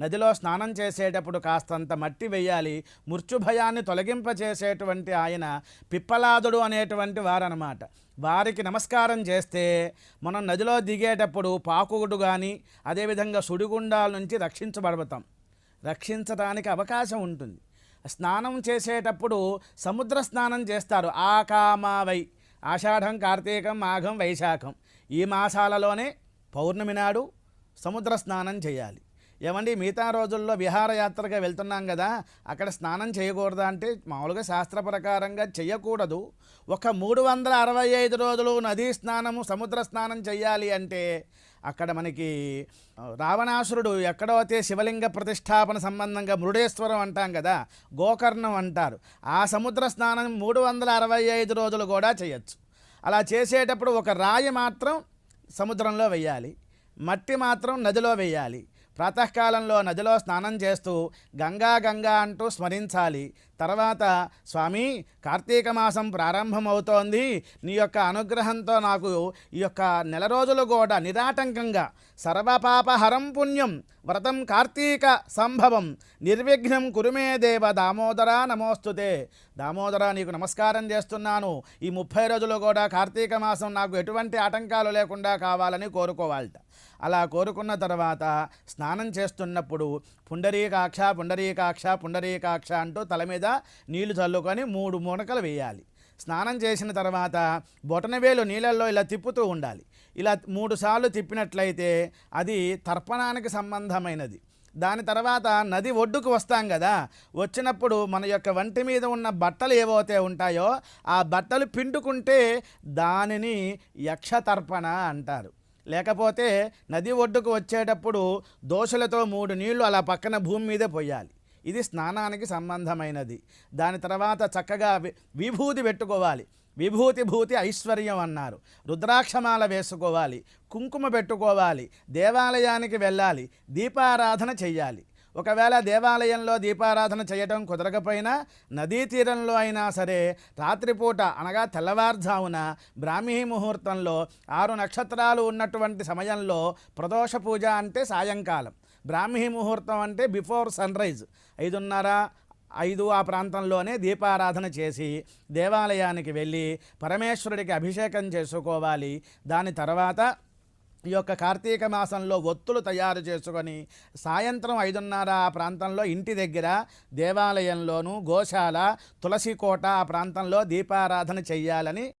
నదిలో స్నానం చేసేటప్పుడు కాస్తంత మట్టి వేయాలి మృత్యుభయాన్ని తొలగింపచేసేటువంటి ఆయన పిప్పలాదుడు అనేటువంటి వారనమాట వారికి నమస్కారం చేస్తే మనం నదిలో దిగేటప్పుడు పాకుడు కానీ అదేవిధంగా సుడిగుండాల నుంచి రక్షించబడతాం. రక్షించడానికి అవకాశం ఉంటుంది. స్నానం చేసేటప్పుడు సముద్ర స్నానం చేస్తారు. ఆకామావై ఆషాఢం కార్తీకం మాఘం వైశాఖం. ఈ మాసాలలోనే పౌర్ణమి నాడు సముద్ర స్నానం చేయాలి. ఏమండి మిగతా రోజుల్లో విహారయాత్రగా వెళ్తున్నాం కదా అక్కడ స్నానం చేయకూడదా అంటే మామూలుగా శాస్త్ర ప్రకారంగా చేయకూడదు ఒక మూడు వందల అరవై ఐదు రోజులు నదీ స్నానము సముద్ర స్నానం చేయాలి అంటే అక్కడ మనకి రావణాసురుడు ఎక్కడో అయితే శివలింగ ప్రతిష్టాపన సంబంధంగా మృడేశ్వరం అంటాం కదా గోకర్ణం అంటారు. ఆ సముద్ర స్నానం మూడు వందల అరవై ఐదు రోజులు కూడా చేయొచ్చు. అలా చేసేటప్పుడు ఒక రాయి మాత్రం సముద్రంలో వేయాలి మట్టి మాత్రం నదిలో వేయాలి ప్రాతకాలంలో నదిలో స్నానం చేస్తూ గంగా గంగా అంటూ స్మరించాలి. తర్వాత స్వామి కార్తీక మాసం ప్రారంభమవుతోంది. నీ యొక్క అనుగ్రహంతో నాకు ఈ యొక్క నెల రోజులు కూడా నిరాటంకంగా సర్వపాపహరం పుణ్యం వ్రతం కార్తీక సంభవం నిర్విఘ్నం కురుమే దేవ దామోదర నమోస్తుతే. దామోదర నీకు నమస్కారం చేస్తున్నాను. ఈ ముప్పై రోజులు కూడా కార్తీక మాసం నాకు ఎటువంటి ఆటంకాలు లేకుండా కావాలని కోరుకోవాలట. అలా కోరుకున్న తర్వాత స్నానం చేస్తున్నప్పుడు పుండరీకాక్ష పుండరీకాక్ష పుండరీకాక్ష అంటూ తల మీద నీళ్ళు చల్లుకొని మూడు మునకలు వేయాలి. స్నానం చేసిన తర్వాత బొటనవేలు నీళ్ళల్లో ఇలా తిప్పుతూ ఉండాలి. ఇలా మూడు సార్లు తిప్పినట్లయితే అది తర్పణానికి సంబంధమైనది. దాని తర్వాత నది ఒడ్డుకు వస్తాం కదా వచ్చినప్పుడు మన యొక్క వంటి మీద ఉన్న బట్టలు ఏవైతే ఉంటాయో ఆ బట్టలు పిండుకుంటే దానిని యక్షతర్పణ అంటారు. లేకపోతే నది ఒడ్డుకు వచ్చేటప్పుడు దోశలతో మూడు నీళ్ళు అలా పక్కన భూమి మీదే పోయాలి. ఇది స్నానానికి సంబంధమైనది. దాని తర్వాత చక్కగా విభూతి పెట్టుకోవాలి. విభూతి భూతి ఐశ్వర్యం అన్నారు. రుద్రాక్షమాల వేసుకోవాలి. కుంకుమ పెట్టుకోవాలి. దేవాలయానికి వెళ్ళాలి. దీపారాధన చెయ్యాలి. ఒకవేళ దేవాలయంలో దీపారాధన చేయటం కుదరకపోయినా నదీ తీరంలో అయినా సరే రాత్రిపూట అనగా తెల్లవారుజామున బ్రాహ్మీ ముహూర్తంలో ఆరు నక్షత్రాలు ఉన్నటువంటి సమయంలో ప్రదోష పూజ అంటే సాయంకాలం. బ్రాహ్మీ ముహూర్తం అంటే బిఫోర్ సన్ రైజ్ ఐదున్నర ఐదు ఆ ప్రాంతంలోనే దీపారాధన చేసి దేవాలయానికి వెళ్ళి పరమేశ్వరుడికి అభిషేకం చేసుకోవాలి. దాని తర్వాత ఈ యొక్క కార్తీక మాసంలో ఒత్తులు తయారు చేసుకొని సాయంత్రం ఐదున్నర ఆ ప్రాంతంలో ఇంటి దగ్గర దేవాలయంలోను గోశాల తులసి కోట ఆ ప్రాంతంలో దీపారాధన చెయ్యాలని